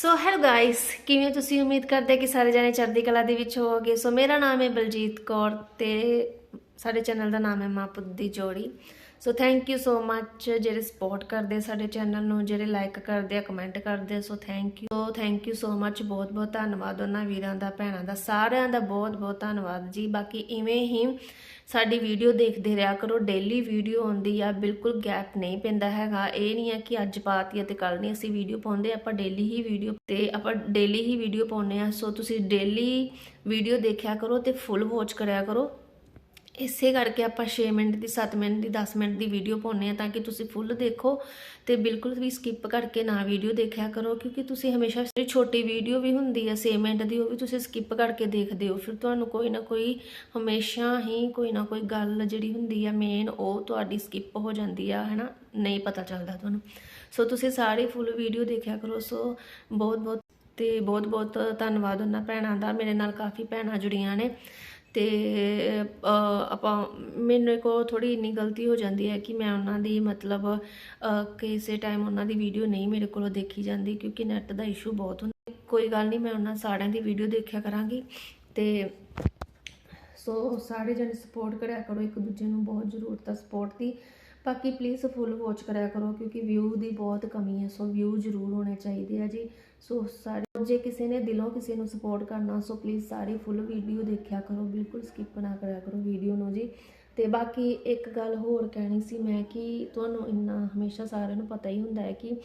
So hello guys ਕਿਵੇਂ ਤੁਸੀਂ? ਉਮੀਦ ਕਰਦੇ ਕਿ ਸਾਰੇ ਜਣੇ ਚੜ੍ਹਦੀ ਕਲਾ ਦੇ ਵਿੱਚ ਹੋਵੋਗੇ। ਸੋ ਮੇਰਾ ਨਾਮ ਹੈ ਬਲਜੀਤ ਕੌਰ ਤੇ ਸਾਡੇ ਚੈਨਲ ਦਾ ਨਾਮ ਹੈ ਮਾਂ ਪੁੱਤ ਦੀ ਜੋੜੀ। ਸੋ ਥੈਂਕ ਯੂ ਸੋ ਮੱਚ ਜਿਹੜੇ ਸਪੋਰਟ ਕਰਦੇ ਸਾਡੇ ਚੈਨਲ ਨੂੰ, ਜਿਹੜੇ ਲਾਈਕ ਕਰਦੇ ਆ ਕਮੈਂਟ ਕਰਦੇ ਆ so thank you so thank you so much ਬਹੁਤ ਬਹੁਤ ਧੰਨਵਾਦ ਉਹਨਾਂ ਵੀਰਾਂ ਦਾ, ਭੈਣਾਂ ਦਾ, ਸਾਰਿਆਂ ਦਾ ਬਹੁਤ ਬਹੁਤ ਧੰਨਵਾਦ ਜੀ। ਬਾਕੀ ਇਵੇਂ ਹੀ ਸਾਡੀ ਵੀਡੀਓ ਦੇਖਦੇ ਰਿਹਾ ਕਰੋ ਡੇਲੀ ਵੀਡੀਓ ਆਉਂਦੀ ਆ, ਬਿਲਕੁਲ ਗੈਪ ਨਹੀਂ ਪੈਂਦਾ ਹੈਗਾ। ਇਹ ਨਹੀਂ ਹੈ ਕਿ ਅੱਜ ਪਾਤੀ ਹੈ ਤੇ ਕੱਲ ਨਹੀਂ ਅਸੀਂ ਵੀਡੀਓ ਪਾਉਂਦੇ, ਆਪਾਂ ਡੇਲੀ ਹੀ ਵੀਡੀਓ ਤੇ ਆਪਾਂ ਡੇਲੀ ਹੀ ਵੀਡੀਓ ਪਾਉਂਦੇ ਆ। ਸੋ ਤੁਸੀਂ ਡੇਲੀ ਵੀਡੀਓ ਦੇਖਿਆ ਕਰੋ ਤੇ ਫੁੱਲ ਵਾਚ ਕਰਿਆ ਕਰੋ। ਇਸੇ ਕਰਕੇ ਆਪਾਂ 6 ਮਿੰਟ ਦੀ 7 ਮਿੰਟ ਦੀ 10 ਮਿੰਟ ਦੀ ਵੀਡੀਓ ਪਾਉਂਦੇ ਆ ਤਾਂ ਕਿ ਤੁਸੀਂ ਫੁੱਲ ਦੇਖੋ ਤੇ ਬਿਲਕੁਲ ਵੀ ਸਕਿਪ ਕਰਕੇ ਨਾ ਵੀਡੀਓ ਦੇਖਿਆ ਕਰੋ ਕਿਉਂਕਿ ਤੁਸੀਂ ਹਮੇਸ਼ਾ ਜਿਹੜੀ ਛੋਟੀ ਵੀਡੀਓ ਵੀ ਹੁੰਦੀ ਹੈ 6 ਮਿੰਟ ਦੀ ਉਹ ਵੀ ਤੁਸੀਂ ਸਕਿਪ ਕਰਕੇ ਦੇਖਦੇ ਹੋ। ਫਿਰ ਤੁਹਾਨੂੰ ਕੋਈ ਨਾ ਕੋਈ ਹਮੇਸ਼ਾ ਹੀ ਕੋਈ ਨਾ ਕੋਈ ਗੱਲ ਜਿਹੜੀ ਹੁੰਦੀ ਆ ਮੇਨ ਉਹ ਤੁਹਾਡੀ ਸਕਿਪ ਹੋ ਜਾਂਦੀ ਆ, ਹੈਨਾ? ਨਹੀਂ ਪਤਾ ਚੱਲਦਾ ਤੁਹਾਨੂੰ। ਸੋ ਤੁਸੀਂ ਸਾਰੀ ਫੁੱਲ ਵੀਡੀਓ ਦੇਖਿਆ ਕਰੋ। ਸੋ ਬਹੁਤ ਬਹੁਤ ਤੇ ਬਹੁਤ ਬਹੁਤ ਧੰਨਵਾਦ ਉਹਨਾਂ ਭੈਣਾਂ ਦਾ। ਮੇਰੇ ਨਾਲ ਕਾਫੀ ਭੈਣਾਂ ਜੁੜੀਆਂ ਨੇ। ਤੇ ਆਪਾਂ, ਮੈਨੂੰ ਕੋਲ ਥੋੜੀ ਇੰਨੀ ਗਲਤੀ ਹੋ ਜਾਂਦੀ ਹੈ ਕਿ ਮੈਂ ਉਹਨਾਂ ਦੀ ਮਤਲਬ ਕਿਸੇ ਟਾਈਮ ਉਹਨਾਂ ਦੀ ਵੀਡੀਓ ਨਹੀਂ ਮੇਰੇ ਕੋਲੋਂ ਦੇਖੀ ਜਾਂਦੀ ਕਿਉਂਕਿ ਨੈਟ ਦਾ ਇਸ਼ੂ ਬਹੁਤ ਹੁੰਦਾ। ਕੋਈ ਗੱਲ ਨਹੀਂ, ਮੈਂ ਉਹਨਾਂ ਸਾਰਿਆਂ ਦੀ ਵੀਡੀਓ ਦੇਖਿਆ ਕਰਾਂਗੀ ਤੇ ਸੋ ਸਾਰੇ ਜਣੇ ਸਪੋਰਟ ਕਰਿਆ ਕਰੋ, ਇੱਕ ਦੂਜੇ ਨੂੰ ਬਹੁਤ ਜ਼ਰੂਰਤ ਹੈ ਸਪੋਰਟ ਦੀ। ਬਾਕੀ ਪਲੀਜ਼ ਫੁੱਲ ਵਾਚ ਕਰਿਆ ਕਰੋ ਕਿਉਂਕਿ ਵਿਊ ਦੀ ਬਹੁਤ ਕਮੀ ਹੈ, ਸੋ ਵਿਊ ਜ਼ਰੂਰ ਹੋਣੇ ਚਾਹੀਦੇ ਆ ਜੀ। ਸੋ ਸਾਰੇ ਜੇ ਕਿਸੇ ਨੇ ਦਿਲੋਂ ਕਿਸੇ ਨੂੰ ਸਪੋਰਟ ਕਰਨਾ so please sorry full video ਦੇਖਿਆ ਕਰੋ। ਬਿਲਕੁਲ ਸਕਿਪ ਨਾ ਕਰਿਆ ਕਰੋ ਵੀਡੀਓ ਨੂੰ ਜੀ। ਤੇ ਬਾਕੀ ਇੱਕ ਗੱਲ ਹੋਰ ਕਹਿਣੀ ਸੀ ਮੈਂ ਕਿ ਤੁਹਾਨੂੰ ਇੰਨਾ ਹਮੇਸ਼ਾ ਸਾਰਿਆਂ ਨੂੰ ਪਤਾ ਹੀ ਹੁੰਦਾ ਹੈ ਕਿ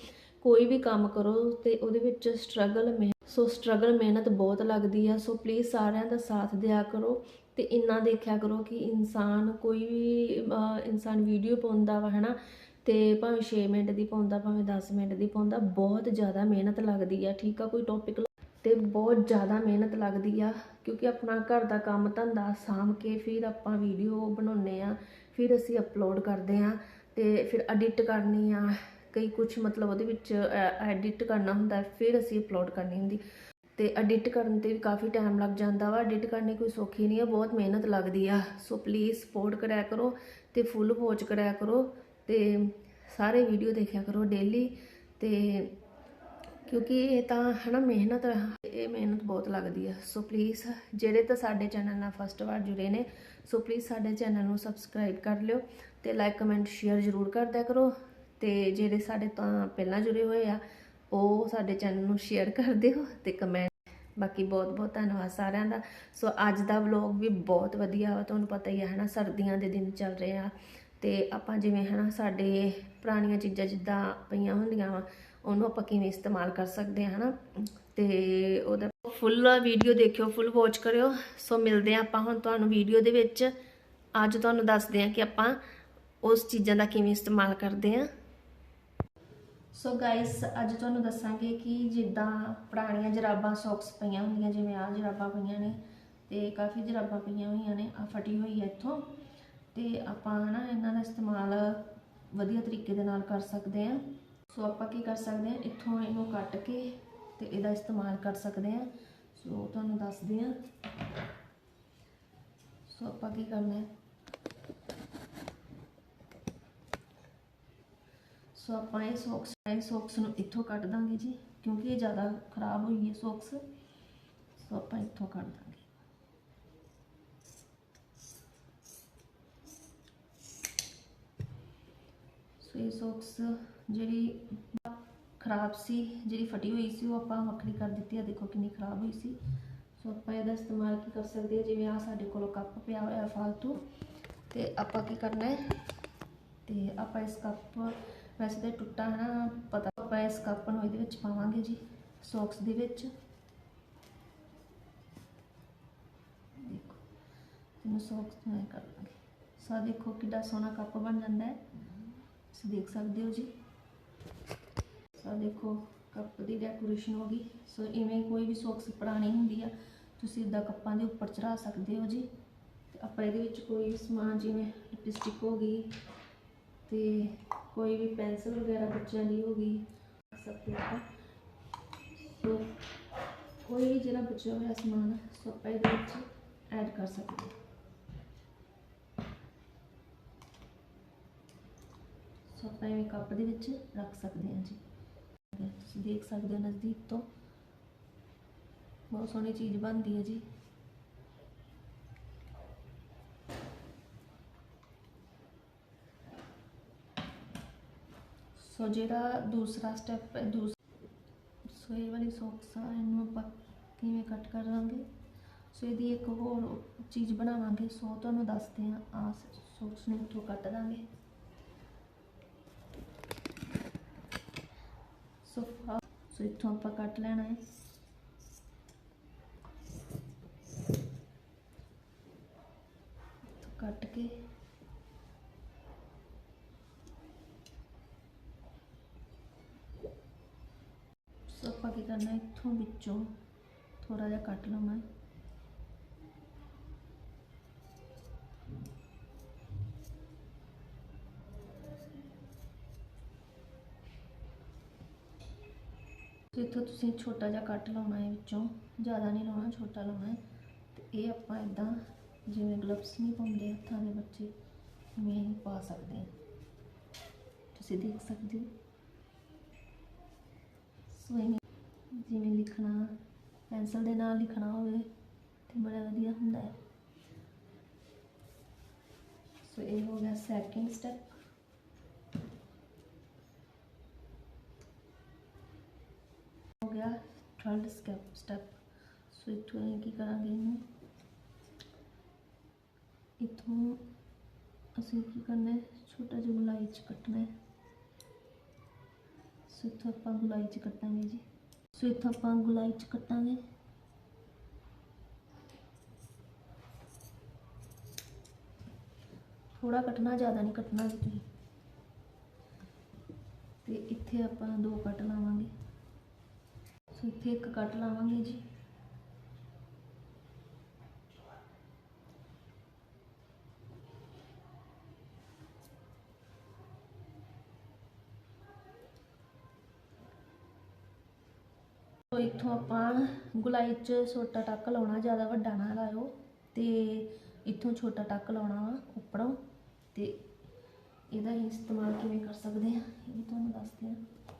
ਕੋਈ ਵੀ ਕੰਮ ਕਰੋ ਤੇ ਉਹਦੇ ਵਿੱਚ ਸਟਰਗਲ ਸੋ ਸਟਰਗਲ ਮਿਹਨਤ ਬਹੁਤ ਲੱਗਦੀ ਆ। ਸੋ ਪਲੀਜ਼ ਸਾਰਿਆਂ ਦਾ ਸਾਥ ਦਿਆ ਕਰੋ ਤੇ ਇੰਨਾ ਦੇਖਿਆ ਕਰੋ ਕਿ ਇਨਸਾਨ ਕੋਈ ਵੀ ਇਨਸਾਨ ਵੀਡੀਓ ਪਾਉਂਦਾ ਵਾ, ਹਨਾ ਤੇ ਭਾਵੇਂ 6 ਮਿੰਟ ਦੀ ਪਾਉਂਦਾ, ਭਾਵੇਂ 10 ਮਿੰਟ ਦੀ ਪਾਉਂਦਾ, ਬਹੁਤ ਜ਼ਿਆਦਾ ਮਿਹਨਤ ਲੱਗਦੀ ਆ, ਠੀਕ ਆ? ਕੋਈ ਟੌਪਿਕ ਤੇ ਬਹੁਤ ਜ਼ਿਆਦਾ ਮਿਹਨਤ ਲੱਗਦੀ ਆ, ਕਿਉਂਕਿ ਆਪਣਾ ਘਰ ਦਾ ਕੰਮ ਧੰਦਾ ਸਾਂਭ ਕੇ ਫਿਰ ਆਪਾਂ ਵੀਡੀਓ ਬਣਾਉਨੇ ਆ, ਫਿਰ ਅਸੀਂ ਅਪਲੋਡ ਕਰਦੇ ਆ ਤੇ ਫਿਰ ਐਡਿਟ ਕਰਨੀ ਆ, ਕਈ ਕੁਝ ਮਤਲਬ ਉਹਦੇ ਵਿੱਚ ਐਡਿਟ ਕਰਨਾ ਹੁੰਦਾ, ਫਿਰ ਅਸੀਂ ਅਪਲੋਡ ਕਰਨੀ ਹੁੰਦੀ। ਤੇ ਐਡਿਟ ਕਰਨ ਤੇ ਵੀ ਕਾਫੀ ਟਾਈਮ ਲੱਗ ਜਾਂਦਾ ਵਾ ਐਡਿਟ ਕਰਨੀ ਕੋਈ ਸੌਖੀ ਨਹੀਂ ਆ, ਬਹੁਤ ਮਿਹਨਤ ਲੱਗਦੀ ਆ। ਸੋ ਪਲੀਜ਼ ਸਪੋਰਟ ਕਰਿਆ ਕਰੋ ਤੇ ਫੁੱਲ ਵਾਚ ਕਰਿਆ ਕਰੋ। ਤੇ ਸਾਰੇ ਵੀਡੀਓ ਦੇਖਿਆ ਕਰੋ ਡੇਲੀ ਤੇ ਕਿਉਂਕਿ ਇਹ ਤਾਂ ਹਨਾ ਮਿਹਨਤ ਇਹ ਮਿਹਨਤ ਬਹੁਤ ਲੱਗਦੀ ਆ। ਸੋ ਪਲੀਜ਼ ਜਿਹੜੇ ਤਾਂ ਸਾਡੇ ਚੈਨਲ ਨਾਲ ਫਸਟ ਵਾਰ ਜੁੜੇ ਨੇ ਸੋ ਪਲੀਜ਼ ਸਾਡੇ ਚੈਨਲ ਨੂੰ ਸਬਸਕ੍ਰਾਈਬ ਕਰ ਲਿਓ ਤੇ ਲਾਈਕ ਕਮੈਂਟ ਸ਼ੇਅਰ ਜ਼ਰੂਰ ਕਰਦਿਆ ਕਰੋ ਤੇ ਜਿਹੜੇ ਸਾਡੇ ਤਾਂ ਪਹਿਲਾਂ ਜੁੜੇ ਹੋਏ ਆ, ਉਹ ਸਾਡੇ ਚੈਨਲ ਨੂੰ ਸ਼ੇਅਰ ਕਰ ਦਿਓ ਤੇ ਕਮੈਂਟ ਬਾਕੀ ਬਹੁਤ ਬਹੁਤ ਧੰਨਵਾਦ ਸਾਰਿਆਂ ਦਾ। ਸੋ ਅੱਜ ਦਾ ਵਲੌਗ ਵੀ ਬਹੁਤ ਵਧੀਆ ਵਾ, ਤੁਹਾਨੂੰ ਪਤਾ ਹੀ ਹੈ ਹਨਾ, ਸਰਦੀਆਂ ਦੇ ਦਿਨ ਚੱਲ ਰਹੇ ਆ। ਤੇ ਆਪਾਂ ਜਿਵੇਂ ਹਨਾ ਸਾਡੇ ਪੁਰਾਣੀਆਂ ਚੀਜ਼ਾਂ ਜਿੱਦਾਂ ਪਈਆਂ ਹੁੰਦੀਆਂ ਵਾ, ਉਹਨੂੰ ਆਪਾਂ ਕਿਵੇਂ ਇਸਤੇਮਾਲ ਕਰ ਸਕਦੇ ਹਾਂ ਹਨਾ। ਤੇ ਉਹਦਾ ਫੁੱਲ ਵੀਡੀਓ ਦੇਖਿਓ ਫੁੱਲ ਵਾਚ ਕਰਿਓ। ਸੋ ਮਿਲਦੇ ਆ ਆਪਾਂ ਹੁਣ ਤੁਹਾਨੂੰ ਵੀਡੀਓ ਦੇ ਵਿੱਚ। ਅੱਜ ਤੁਹਾਨੂੰ ਦੱਸਦੇ ਆ ਕਿ ਆਪਾਂ ਉਸ ਚੀਜ਼ਾਂ ਦਾ ਕਿਵੇਂ ਇਸਤੇਮਾਲ ਕਰਦੇ ਆ ਸੋ ਗਾਇਸ ਅੱਜ ਤੁਹਾਨੂੰ ਦੱਸਾਂਗੇ ਕਿ ਜਿੱਦਾਂ ਪੁਰਾਣੀਆਂ ਜਰਾਬਾਂ ਸੌਕਸ ਪਈਆਂ ਹੁੰਦੀਆਂ, ਜਿਵੇਂ ਆਹ ਜਰਾਬਾਂ ਪਈਆਂ ਨੇ, ਤੇ ਕਾਫੀ ਜਰਾਬਾਂ ਪਈਆਂ ਹੋਈਆਂ ਨੇ ਆ ਫਟੀ ਹੋਈ ਹੈ ਇੱਥੋਂ। ਤੇ ਆਪਾਂ ਹਨਾ ਇਹਨਾਂ ਦਾ ਇਸਤੇਮਾਲ ਵਧੀਆ ਤਰੀਕੇ ਦੇ ਨਾਲ ਕਰ ਸਕਦੇ ਹਾਂ। ਸੋ ਆਪਾਂ ਕੀ ਕਰ ਸਕਦੇ ਹਾਂ, ਇੱਥੋਂ ਇਹਨੂੰ ਕੱਟ ਕੇ ਤੇ ਇਹਦਾ ਇਸਤੇਮਾਲ ਕਰ ਸਕਦੇ ਹਾਂ। ਸੋ ਤੁਹਾਨੂੰ ਦੱਸਦੇ ਹਾਂ। ਸੋ ਆਪਾਂ ਕੀ ਕਰਨਾ ਹੈ? ਸੋ ਆਪਾਂ ਇਹ ਸੌਕਸ ਇਹ ਸੌਕਸ ਨੂੰ ਇੱਥੋਂ ਕੱਟ ਦਾਂਗੇ ਜੀ, ਕਿਉਂਕਿ ਇਹ ਜ਼ਿਆਦਾ ਖਰਾਬ ਹੋਈ ਹੈ ਸੌਕਸ। ਸੋ ਆਪਾਂ ਇੱਥੋਂ ਕੱਢ ਦਾਂਗੇ। ਸੋ ਇਹ ਸੌਕਸ ਜਿਹੜੀ ਖਰਾਬ ਸੀ, ਜਿਹੜੀ ਫਟੀ ਹੋਈ ਸੀ, ਉਹ ਆਪਾਂ ਵੱਖਰੀ ਕਰ ਦਿੱਤੀ। ਆ ਦੇਖੋ ਕਿੰਨੀ ਖਰਾਬ ਹੋਈ ਸੀ। ਸੋ ਆਪਾਂ ਇਹਦਾ ਇਸਤੇਮਾਲ ਕੀ ਕਰ ਸਕਦੇ ਹਾਂ ਜਿਵੇਂ ਆ ਸਾਡੇ ਕੋਲ ਕੱਪ ਪਿਆ ਹੋਇਆ ਫਾਲਤੂ। ਤੇ ਆਪਾਂ ਕੀ ਕਰਨਾ ਹੈ? ਤੇ ਆਪਾਂ ਇਸ ਕੱਪ, ਵੈਸੇ ਤਾਂ ਟੁੱਟਾ ਹੈ ਨਾ, ਪਤਾ ਆਪਾਂ ਇਸ ਕੱਪ ਨੂੰ ਇਹਦੇ ਵਿੱਚ ਪਾਵਾਂਗੇ ਜੀ ਸੌਕਸ ਦੇ ਵਿੱਚ। ਦੇਖੋ, ਇਹਨੂੰ ਸੌਕਸ ਨਾਲ ਕਰ ਲਾਂਗੇ। ਸਾ ਦੇਖੋ ਕਿੱਡਾ ਸੋਹਣਾ ਕੱਪ ਬਣ ਜਾਂਦਾ ਹੈ। ਤੁਸੀਂ ਦੇਖ ਸਕਦੇ ਹੋ ਜੀ। ਸਾ ਦੇਖੋ, ਕੱਪ ਦੀ ਡੈਕੋਰੇਸ਼ਨ ਹੋ ਗਈ। ਸੋ ਇਵੇਂ ਕੋਈ ਵੀ ਸੌਕਸ ਪੁਰਾਣੀ ਹੁੰਦੀ ਆ, ਤੁਸੀਂ ਇਦਾਂ ਕੱਪਾਂ ਦੇ ਉੱਪਰ ਚੜਾ ਸਕਦੇ ਹੋ ਜੀ। ਤੇ ਆਪਾਂ ਇਹਦੇ ਵਿੱਚ ਕੋਈ ਵੀ ਸਮਾਨ ਜਿਵੇਂ ਲਿਪਸਟਿਕ ਹੋ ਗਈ ਤੇ ਕੋਈ ਵੀ ਪੈਨਸਲ ਵਗੈਰਾ ਬੱਚਿਆਂ ਦੀ ਹੋ ਗਈ ਰੱਖ ਸਕਦੇ ਆਪਾਂ ਸੋ ਕੋਈ ਵੀ ਜਿਹੜਾ ਬਚਿਆ ਹੋਇਆ ਸਮਾਨ, ਸੋ ਆਪਾਂ ਇਹਦੇ ਵਿੱਚ ਐਡ ਕਰ ਸਕਦੇ ਹਾਂ। ਸੋ ਆਪਾਂ ਇਹ ਕੱਪ ਦੇ ਵਿੱਚ ਰੱਖ ਸਕਦੇ ਹਾਂ ਜੀ। ਤੁਸੀਂ ਦੇਖ ਸਕਦੇ ਹੋ ਨਜ਼ਦੀਕ ਤੋਂ। ਬਹੁਤ ਸੋਹਣੀ ਚੀਜ਼ ਬਣਦੀ ਹੈ ਜੀ। ਸੋ ਜਿਹੜਾ ਦੂਸਰਾ ਸਟੈਪ ਹੈ, ਦੂਸ, ਸੋ ਇਹ ਵਾਲੀ ਸੌਕਸ ਆ, ਇਹਨੂੰ ਆਪਾਂ ਕਿਵੇਂ ਕੱਟ ਕਰਾਂਗੇ? ਸੋ ਇਹਦੀ ਇੱਕ ਹੋਰ ਚੀਜ਼ ਬਣਾਵਾਂਗੇ। ਸੋ ਤੁਹਾਨੂੰ ਦੱਸਦੇ ਹਾਂ ਆ ਸੌਕਸ ਨੂੰ ਉੱਥੋਂ ਕੱਟ ਦਾਂਗੇ ਸੋ ਸੋ ਇੱਥੋਂ ਆਪਾਂ ਕੱਟ ਲੈਣਾ ਹੈ। ਕੱਟ ਕੇ। ਸੋ ਆਪਾਂ ਕੀ ਕਰਨਾ ਇੱਥੋਂ ਵਿੱਚੋਂ ਥੋੜਾ ਜਿਹਾ ਕੱਟ ਲਵਾਂ। ਇੱਥੋਂ ਤੁਸੀਂ ਛੋਟਾ ਜਿਹਾ ਕੱਟ ਲਾਉਣਾ ਹੈ ਵਿੱਚੋਂ, ਜ਼ਿਆਦਾ ਨਹੀਂ ਲਾਉਣਾ, ਛੋਟਾ ਲਾਉਣਾ ਹੈ। ਤੇ ਇਹ ਆਪਾਂ ਇਦਾਂ ਜਿਵੇਂ ਗਲਵਸ ਨਹੀਂ ਪਾਉਂਦੇ ਹੱਥਾਂ ਦੇ ਬੱਚੇ, ਉਵੇਂ ਹੀ ਪਾ ਸਕਦੇ ਹਾਂ। ਤੁਸੀਂ ਦੇਖ ਸਕਦੇ ਹੋ। ਸੋ ਇਵੇਂ ਜਿਵੇਂ ਲਿਖਣਾ ਪੈਨਸਲ ਦੇ ਨਾਲ ਲਿਖਣਾ ਹੋਵੇ ਤੇ ਬੜਾ ਵਧੀਆ ਹੁੰਦਾ ਹੈ। ਸੋ ਇਹ ਹੋ ਗਿਆ ਸੈਕਿੰਡ ਸਟੈਪ ਗਿਆ ਥਰਡ ਸਟੈਪ ਸਟੈਪ ਸੋ ਇੱਥੋਂ ਅਸੀਂ ਕੀ ਕਰਾਂਗੇ ਇਹਨੂੰ? ਇੱਥੋਂ ਅਸੀਂ ਕੀ ਕਰਨਾ ਹੈ? ਛੋਟਾ ਜਿਹਾ ਗੁਲਾਈ ਚ ਕੱਟਣਾ ਹੈ। ਸੋ ਇੱਥੋਂ ਆਪਾਂ ਗੁਲਾਈ ਚ ਕੱਟਾਂਗੇ ਜੀ। ਸੋ ਇੱਥੋਂ ਆਪਾਂ ਗੁਲਾਈ ਚ ਕੱਟਾਂਗੇ। ਥੋੜਾ ਕੱਟਣਾ, ਜ਼ਿਆਦਾ ਨਹੀਂ ਕੱਟਣਾ ਜੀ ਤੇ ਇੱਥੇ ਆਪਾਂ ਦੋ ਕੱਟ ਲਾਵਾਂਗੇ। ਇੱਥੇ ਇੱਕ ਕੱਟ ਲਾਵਾਂਗੇ ਜੀ। ਸੋ ਇੱਥੋਂ ਆਪਾਂ ਗੁਲਾਈ 'ਚ ਛੋਟਾ ਟੱਕ ਲਾਉਣਾ, ਜ਼ਿਆਦਾ ਵੱਡਾ ਨਾ ਲਾਇਓ। ਤੇ ਇੱਥੋਂ ਛੋਟਾ ਟੱਕ ਲਾਉਣਾ ਵਾ ਉੱਪਰੋਂ। ਤੇ ਇਹਦਾ ਹੀ ਇਸਤੇਮਾਲ ਕਿਵੇਂ ਕਰ ਸਕਦੇ ਆ, ਇਹ ਤੁਹਾਨੂੰ ਦੱਸਦੇ ਆ।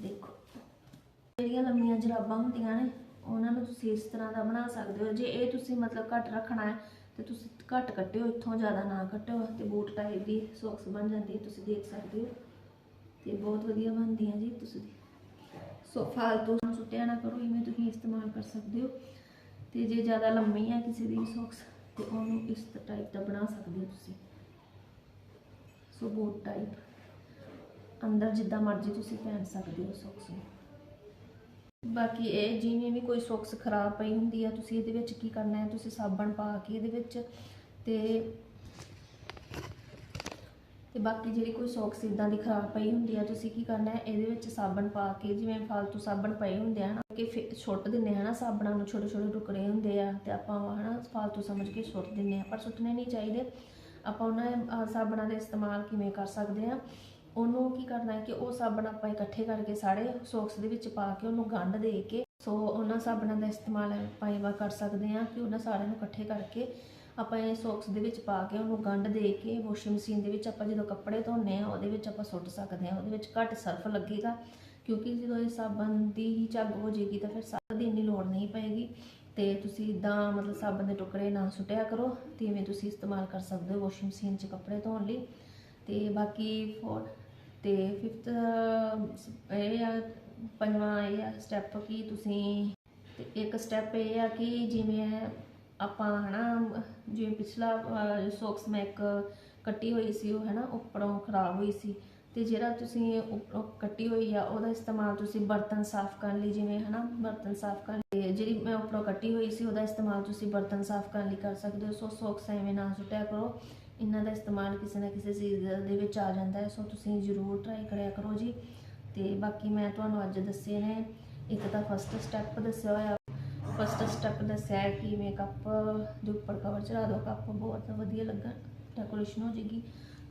ਦੇਖੋ। ਜਿਹੜੀਆਂ ਲੰਮੀਆਂ ਜਰਾਬਾਂ ਹੁੰਦੀਆਂ ਨੇ, ਉਹਨਾਂ ਨੂੰ ਤੁਸੀਂ ਇਸ ਤਰ੍ਹਾਂ ਦਾ ਬਣਾ ਸਕਦੇ ਹੋ। ਜੇ ਇਹ ਤੁਸੀਂ ਮਤਲਬ ਘੱਟ ਰੱਖਣਾ ਹੈ, ਤੇ ਤੁਸੀਂ ਘੱਟ ਕੱਟਿਓ ਇੱਥੋਂ ਜ਼ਿਆਦਾ ਨਾ ਕੱਟਿਓ ਤੇ ਬੂਟ ਟਾਈਪ ਦੀ ਸੌਕਸ ਬਣ ਜਾਂਦੀ ਹੈ, ਤੁਸੀਂ ਦੇਖ ਸਕਦੇ ਹੋ। ਤੇ ਬਹੁਤ ਵਧੀਆ ਬਣਦੀਆਂ ਜੀ ਤੁਸੀਂ। ਸੋ ਫਾਲਤੂ ਸੁੱਟਿਆ ਨਾ ਕਰੋ, ਇਵੇਂ ਤੁਸੀਂ ਇਸਤੇਮਾਲ ਕਰ ਸਕਦੇ ਹੋ। ਤੇ ਜੇ ਜ਼ਿਆਦਾ ਲੰਮੀ ਹੈ ਕਿਸੇ ਦੀ ਸੌਕਸ, ਤੇ ਉਹਨੂੰ ਇਸ ਟਾਈਪ ਦਾ ਬਣਾ ਸਕਦੇ ਹੋ ਤੁਸੀਂ। ਸੋ ਬੂਟ ਟਾਈਪ ਅੰਦਰ ਜਿੱਦਾਂ ਮਰਜ਼ੀ ਤੁਸੀਂ ਪਹਿਨ ਸਕਦੇ ਹੋ ਸੌਕਸ ਨੂੰ। ਬਾਕੀ ਇਹ ਜਿਵੇਂ ਵੀ ਕੋਈ ਸੋਕਸ ਖਰਾਬ ਪਈ ਹੁੰਦੀ ਆ, ਤੁਸੀਂ ਇਹਦੇ ਵਿੱਚ ਕੀ ਕਰਨਾ ਹੈ? ਤੁਸੀਂ ਸਾਬਣ ਪਾ ਕੇ ਇਹਦੇ ਵਿੱਚ ਤੇ ਤੇ ਬਾਕੀ ਜਿਹੜੀ ਕੋਈ ਸੋਕਸ ਇਦਾਂ ਦੀ ਖਰਾਬ ਪਈ ਹੁੰਦੀ ਆ, ਤੁਸੀਂ ਕੀ ਕਰਨਾ ਹੈ? ਇਹਦੇ ਵਿੱਚ ਸਾਬਣ ਪਾ ਕੇ ਜਿਵੇਂ ਫालतू ਸਾਬਣ ਪਏ ਹੁੰਦੇ ਆ ਨਾ, ਕਿ ਛੁੱਟ ਦਿੰਦੇ ਹਨਾ, ਸਾਬਣਾਂ ਨੂੰ ਛੋਟੇ ਛੋਟੇ ਟੁਕੜੇ ਹੁੰਦੇ ਆ ਤੇ ਆਪਾਂ ਉਹ ਹਨਾ ਫालतू ਸਮਝ ਕੇ ਛੁੱਟ ਦਿੰਦੇ ਆ, ਪਰ ਸੁੱਟਣੇ ਨਹੀਂ ਚਾਹੀਦੇ। ਆਪਾਂ ਉਹਨਾਂ ਸਾਬਣਾਂ ਦਾ ਇਸਤੇਮਾਲ ਕਿਵੇਂ ਕਰ ਸਕਦੇ ਆ? ਉਹਨੂੰ ਕੀ ਕਰਨਾ ਹੈ ਕਿ ਉਹ ਸਾਬਣ ਆਪਾਂ ਇਕੱਠੇ ਕਰਕੇ ਸਾਰੇ ਸੌਕਸ ਦੇ ਵਿੱਚ ਪਾ ਕੇ ਉਹਨੂੰ ਗੰਢ ਦੇ ਕੇ, ਸੋ ਉਹਨਾਂ ਸਾਬਣਾਂ ਦਾ ਇਸਤੇਮਾਲ ਆਪਾਂ ਇਹ ਕਰ ਸਕਦੇ ਹਾਂ ਕਿ ਉਹਨਾਂ ਸਾਰਿਆਂ ਨੂੰ ਇਕੱਠੇ ਕਰਕੇ ਆਪਾਂ ਇਹ ਸੌਕਸ ਦੇ ਵਿੱਚ ਪਾ ਕੇ ਉਹਨੂੰ ਗੰਢ ਦੇ ਕੇ ਵਾਸ਼ਿੰਗ ਮਸ਼ੀਨ ਦੇ ਵਿੱਚ ਆਪਾਂ ਜਦੋਂ ਕੱਪੜੇ ਧੋਨੇ ਆ ਉਹਦੇ ਵਿੱਚ ਆਪਾਂ ਸੁੱਟ ਸਕਦੇ ਹਾਂ, ਉਹਦੇ ਵਿੱਚ ਘੱਟ ਸਰਫ ਲੱਗੇਗਾ ਕਿਉਂਕਿ ਜਦੋਂ ਇਹ ਸਾਬਣ ਦੀ ਹੀ ਝੱਗ ਹੋ ਜਾਏਗੀ ਤਾਂ ਫਿਰ ਸਰਫ ਦੀ ਇੰਨੀ ਲੋੜ ਨਹੀਂ ਪਏਗੀ ਤੇ ਤੁਸੀਂ ਇਦਾਂ ਮਤਲਬ ਸਾਬਣ ਦੇ ਟੁਕੜੇ ਨਾ ਸੁੱਟਿਆ ਕਰੋ, ਤੇ ਇਵੇਂ ਤੁਸੀਂ ਇਸਤੇਮਾਲ ਕਰ ਸਕਦੇ ਹੋ ਵਾਸ਼ਿੰਗ ਮਸ਼ੀਨ 'ਚ ਕੱਪੜੇ ਧੋਣ ਲਈ। ਤੇ ਬਾਕੀ ਫੋਰ ਤੇ ਫਿਫਥ ਇਹ ਆ, ਪੰਜਵਾਂ ਇਹ ਆ ਸਟੈਪ ਕਿ ਤੁਸੀਂ ਤੇ ਇੱਕ ਸਟੈਪ ਇਹ ਆ ਕਿ ਜਿਵੇਂ ਆਪਾਂ ਹਨਾ, ਜਿਵੇਂ ਪਿਛਲਾ ਸੋਕਸ ਮੈਂ ਇੱਕ ਕੱਟੀ ਹੋਈ ਸੀ, ਉਹ ਹਨਾ, ਉੱਪਰੋਂ ਖਰਾਬ ਹੋਈ ਸੀ। ਤੇ ਜਿਹੜਾ ਤੁਸੀਂ ਉੱਪਰੋਂ ਕੱਟੀ ਹੋਈ ਆ, ਉਹਦਾ ਇਸਤੇਮਾਲ ਤੁਸੀਂ ਬਰਤਨ ਸਾਫ਼ ਕਰਨ ਲਈ, ਜਿਵੇਂ ਹਨਾ, ਬਰਤਨ ਸਾਫ਼ ਕਰਨ ਲਈ। ਜਿਹੜੀ ਮੈਂ ਉੱਪਰੋਂ ਕੱਟੀ ਹੋਈ ਸੀ, ਉਹਦਾ ਇਸਤੇਮਾਲ ਤੁਸੀਂ ਬਰਤਨ ਸਾਫ਼ ਕਰਨ ਲਈ ਕਰ ਸਕਦੇ ਹੋ। ਸੋ ਸੋਕਸ ਐਵੇਂ ਨਾ ਸੁੱਟਿਆ ਕਰੋ। ਇਹਨਾਂ ਦਾ ਇਸਤੇਮਾਲ ਕਿਸੇ ਨਾ ਕਿਸੇ ਚੀਜ਼ ਦੇ ਵਿੱਚ ਆ ਜਾਂਦਾ ਹੈ, ਸੋ ਤੁਸੀਂ ਜ਼ਰੂਰ ਟਰਾਈ ਕਰਿਆ ਕਰੋ ਜੀ। ਤੇ ਬਾਕੀ ਮੈਂ ਤੁਹਾਨੂੰ ਅੱਜ ਦੱਸੇ ਨੇ, ਇੱਕ ਤਾਂ ਫਸਟ ਸਟੈਪ ਦੱਸਿਆ ਹੋਇਆ। ਫਸਟ ਸਟੈਪ ਦੱਸਿਆ ਹੈ ਕਿ ਮੇਕਅਪ ਦੇ ਉੱਪਰ ਕਵਰ ਚੜਾ ਦਿਓ, ਕੱਪ ਬਹੁਤ ਵਧੀਆ ਲੱਗਾ ਡੈਕੋਰੇਸ਼ਨ ਹੋ ਜੇਗੀ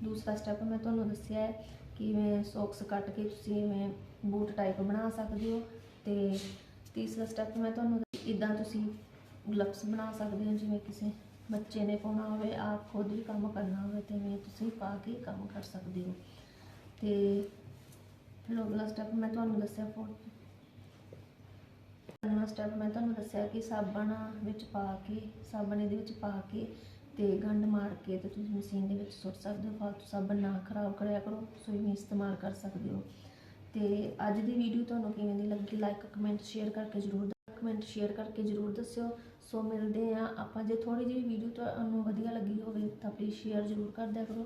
ਦੂਸਰਾ ਸਟੈਪ ਮੈਂ ਤੁਹਾਨੂੰ ਦੱਸਿਆ ਹੈ ਕਿ ਮੈਂ ਸੌਕਸ ਕੱਟ ਕੇ ਤੁਸੀਂ ਇਵੇਂ ਬੂਟ ਟਾਈਪ ਬਣਾ ਸਕਦੇ ਹੋ। ਤੇ ਤੀਸਰਾ ਸਟੈਪ ਮੈਂ ਤੁਹਾਨੂੰ ਇਦਾਂ ਤੁਸੀਂ ਗਲਵਸ ਬਣਾ ਸਕਦੇ ਹੋ, ਜਿਵੇਂ ਕਿਸੇ ਬੱਚੇ ਨੇ ਪਾਉਣਾ ਹੋਵੇ, ਆਪ ਖੁਦ ਹੀ ਕੰਮ ਕਰਨਾ ਹੋਵੇ, ਤੇ ਇਵੇਂ ਤੁਸੀਂ ਪਾ ਕੇ ਕੰਮ ਕਰ ਸਕਦੇ ਹੋ। ਤੇ ਫਿਰ ਅਗਲਾ ਸਟੈਪ ਮੈਂ ਤੁਹਾਨੂੰ ਦੱਸਿਆ ਫੋਰ ਅਗਲਾ ਸਟੈਪ ਮੈਂ ਤੁਹਾਨੂੰ ਦੱਸਿਆ ਕਿ ਸਾਬਣ ਵਿੱਚ ਪਾ ਕੇ, ਸਾਬਣ ਇਹਦੇ ਵਿੱਚ ਪਾ ਕੇ ਤੇ ਗੰਢ ਮਾਰ ਕੇ ਤੇ ਤੁਸੀਂ ਮਸ਼ੀਨ ਦੇ ਵਿੱਚ ਸੁੱਟ ਸਕਦੇ ਹੋ, ਫਾਲਤੂ ਸਾਬਣ ਨਾ ਖਰਾਬ ਕਰਿਆ ਕਰੋ ਸੋ ਇਵੇਂ ਇਸਤੇਮਾਲ ਕਰ ਸਕਦੇ ਹੋ। ਤੇ ਅੱਜ ਦੀ ਵੀਡੀਓ ਤੁਹਾਨੂੰ ਕਿਵੇਂ ਦੀ ਲੱਗੀ ਲਾਈਕ ਕਮੈਂਟ ਸ਼ੇਅਰ ਕਰਕੇ ਜਰੂਰ ਕਮੈਂਟ ਸ਼ੇਅਰ ਕਰਕੇ ਜਰੂਰ ਦੱਸਿਓ। ਸੋ ਮਿਲਦੇ ਆ ਆਪਾਂ ਜੇ ਥੋੜੀ ਜਿਹੀ ਵੀਡੀਓ ਤੁਹਾਨੂੰ ਵਧੀਆ ਲੱਗੀ ਹੋਵੇ ਤਾਂ ਪਲੀਜ਼ ਸ਼ੇਅਰ ਜਰੂਰ ਕਰ ਦਿਆ ਕਰੋ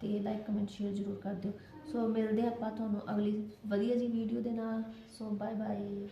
ਤੇ ਲਾਈਕ ਕਮੈਂਟ ਸ਼ੇਅਰ ਜਰੂਰ ਕਰ ਦਿਓ। ਸੋ ਮਿਲਦੇ ਆਪਾਂ ਤੁਹਾਨੂੰ ਅਗਲੀ ਵਧੀਆ ਜੀ ਵੀਡੀਓ ਦੇ ਨਾਲ। So bye bye